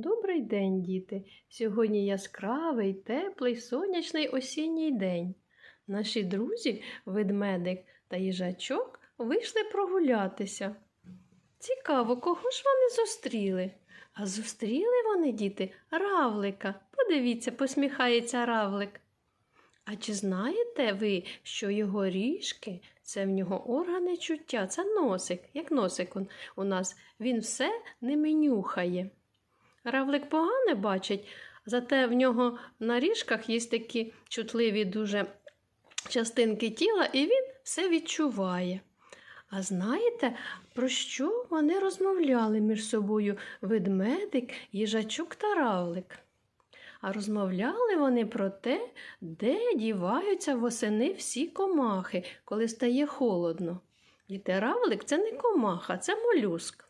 Добрий день, діти! Сьогодні яскравий, теплий, сонячний осінній день. Наші друзі, ведмедик та їжачок, вийшли прогулятися. Цікаво, кого ж вони зустріли? А зустріли вони, діти, равлика. Подивіться, посміхається равлик. А чи знаєте ви, що його ріжки це в нього органи чуття, це носик, як носик у нас, він все ними нюхає. Равлик погано бачить, зате в нього на ріжках є такі чутливі дуже частинки тіла, і він все відчуває. А знаєте, про що вони розмовляли між собою ведмедик, їжачок та равлик? А розмовляли вони про те, де діваються восени всі комахи, коли стає холодно. Діти, равлик це не комаха, це молюск.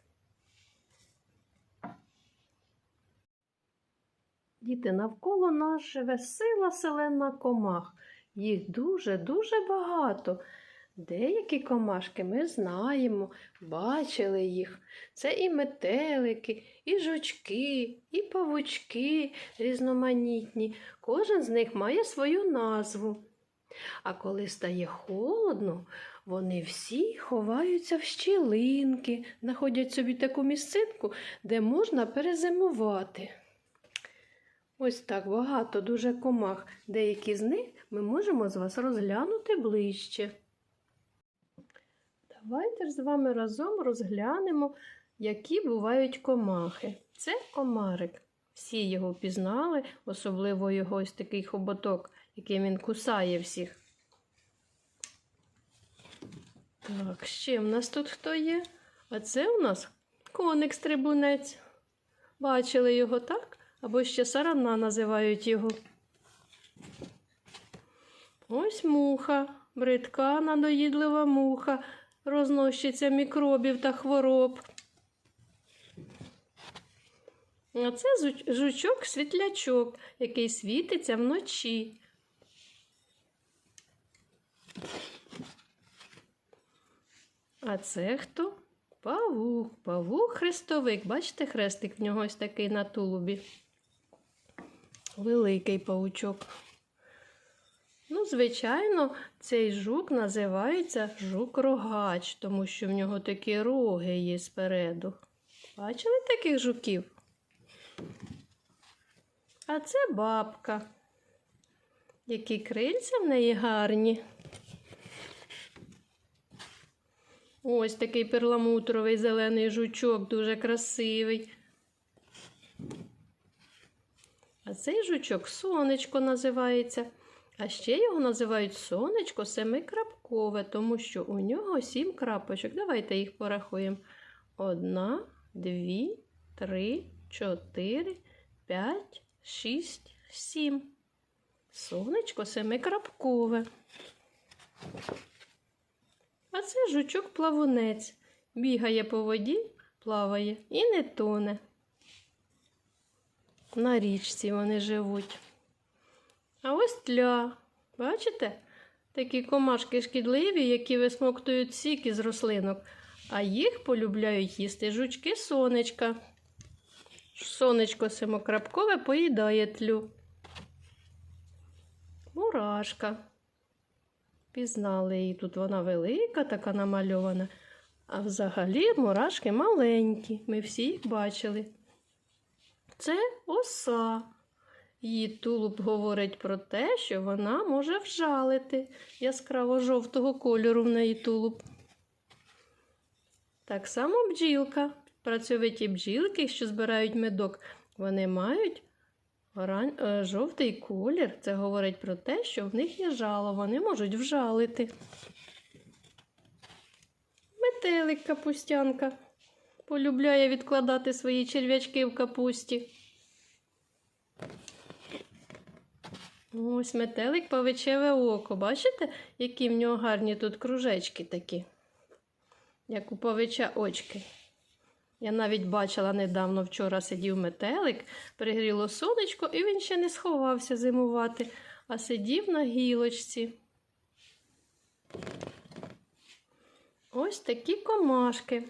Діти, навколо нас живе сила селена комах. Їх дуже-дуже багато. Деякі комашки ми знаємо, бачили їх. Це і метелики, і жучки, і павучки різноманітні. Кожен з них має свою назву. А коли стає холодно, вони всі ховаються в щілинки, знаходять собі таку місцинку, де можна перезимувати. Ось так багато дуже комах. Деякі з них ми можемо з вас розглянути ближче. Давайте ж з вами разом розглянемо, які бувають комахи. Це комарик. Всі його впізнали, особливо його ось такий хоботок, яким він кусає всіх. Так, ще в нас тут хто є? А це у нас коник-стрибунець. Бачили його так? Або ще сарана називають його. Ось муха, бридка надоїдлива муха, рознощиця мікробів та хвороб. А це жучок-світлячок, який світиться вночі. А це хто? Павук, павук-хрестовик. Бачите, хрестик в нього ось такий на тулубі. Великий павучок. Ну, звичайно, цей жук називається жук-рогач, тому що в нього такі роги є спереду. Бачили таких жуків? А це бабка. Які крильця в неї гарні. Ось такий перламутровий зелений жучок, дуже красивий. А цей жучок сонечко називається. А ще його називають сонечко семикрапкове, тому що у нього сім крапочок. Давайте їх порахуємо. Одна, дві, три, чотири, п'ять, шість, сім. Сонечко семикрапкове. А це жучок-плавунець. Бігає по воді, плаває і не тоне. На річці вони живуть. А ось тля. Бачите? Такі комашки шкідливі, які висмоктують сік із рослинок, а їх полюбляють їсти жучки сонечка. Сонечко семикрапкове поїдає тлю. Мурашка. Пізнали її. Тут вона велика, така намальована. А взагалі мурашки маленькі. Ми всі їх бачили. Це оса. Її тулуб говорить про те, що вона може вжалити яскраво жовтого кольору в неї тулуб. Так само бджілка. Працьовиті бджілки, що збирають медок, вони мають оран... е, жовтий колір. Це говорить про те, що в них є жало, вони можуть вжалити. Метелик капустянка полюбляє відкладати свої черв'ячки в капусті. Ось метелик павичеве око. Бачите, які в нього гарні тут кружечки такі, як у павича очки. Я навіть бачила недавно вчора сидів метелик, пригріло сонечко, і він ще не сховався зимувати, а сидів на гілочці. Ось такі комашки.